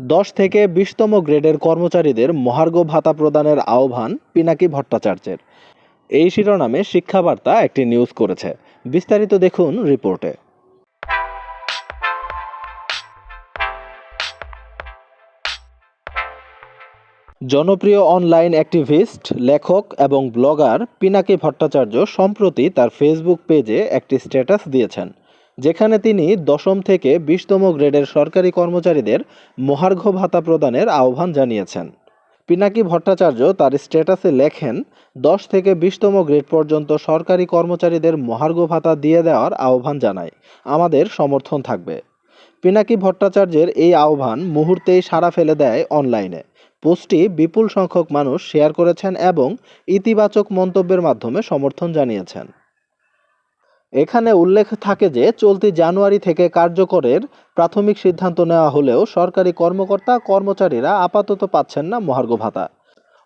দশ থেকে বিশতম গ্রেডের কর্মচারীদের মহার্ঘ ভাতা প্রদানের আহ্বান পিনাকি ভট্টাচার্যের। এই শিরোনামে শিক্ষাবার্তা একটি নিউজ করেছে। বিস্তারিত দেখুন রিপোর্টে। জনপ্রিয় অনলাইন অ্যাক্টিভিস্ট, লেখক এবং ব্লগার পিনাকি ভট্টাচার্য সম্প্রতি তার ফেসবুক পেজে একটি স্ট্যাটাস দিয়েছেন। যেখানে তিনি দশম থেকে বিশতম গ্রেডের সরকারি কর্মচারীদের মহার্ঘ ভাতা প্রদানের আহ্বান জানিয়েছেন। পিনাকি ভট্টাচার্য তার স্ট্যাটাসে লেখেন, দশ থেকে বিশতম গ্রেড পর্যন্ত সরকারি কর্মচারীদের মহার্ঘ ভাতা দিয়ে দেওয়ার আহ্বান জানায় আমাদের সমর্থন থাকবে। পিনাকি ভট্টাচার্যের এই আহ্বান মুহূর্তেই সাড়া ফেলে দেয় অনলাইনে। পোস্টটি বিপুল সংখ্যক মানুষ শেয়ার করেছেন এবং ইতিবাচক মন্তব্যের মাধ্যমে সমর্থন জানিয়েছেন। এখানে উল্লেখ থাকে যে, চলতি জানুয়ারি থেকে কার্যকরের প্রাথমিক সিদ্ধান্ত নেওয়া হলেও সরকারি কর্মকর্তা, কর্মচারীরা আপাতত পাচ্ছেন না মহার্ঘ ভাতা।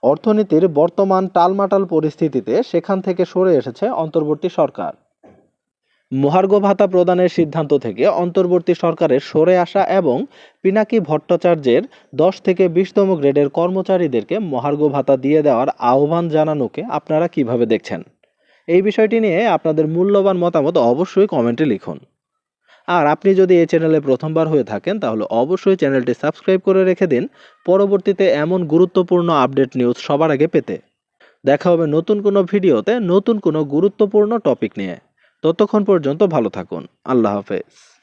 অর্থনীতির বর্তমান টালমাটাল পরিস্থিতিতে সেখান থেকে সরে এসেছে অন্তর্বর্তী সরকার। মহার্ঘ ভাতা প্রদানের সিদ্ধান্ত থেকে অন্তর্বর্তী সরকারের সরে আসা এবং পিনাকি ভট্টাচার্যের দশ থেকে বিশতম গ্রেডের কর্মচারীদেরকে মহার্ঘ ভাতা দিয়ে দেওয়ার আহ্বান জানানোকে আপনারা কীভাবে দেখছেন? এই বিষয়টি নিয়ে আপনাদের মূল্যবান মতামত অবশ্যই কমেন্টে লিখুন। আর আপনি যদি এই চ্যানেলে প্রথমবার হয়ে থাকেন, তাহলে অবশ্যই চ্যানেলটি সাবস্ক্রাইব করে রেখে দিন। পরবর্তীতে এমন গুরুত্বপূর্ণ আপডেট নিউজ সবার আগে পেতে। দেখা হবে নতুন কোনো ভিডিওতে নতুন কোনো গুরুত্বপূর্ণ টপিক নিয়ে। ততক্ষণ পর্যন্ত ভালো থাকুন। আল্লাহ হাফেজ।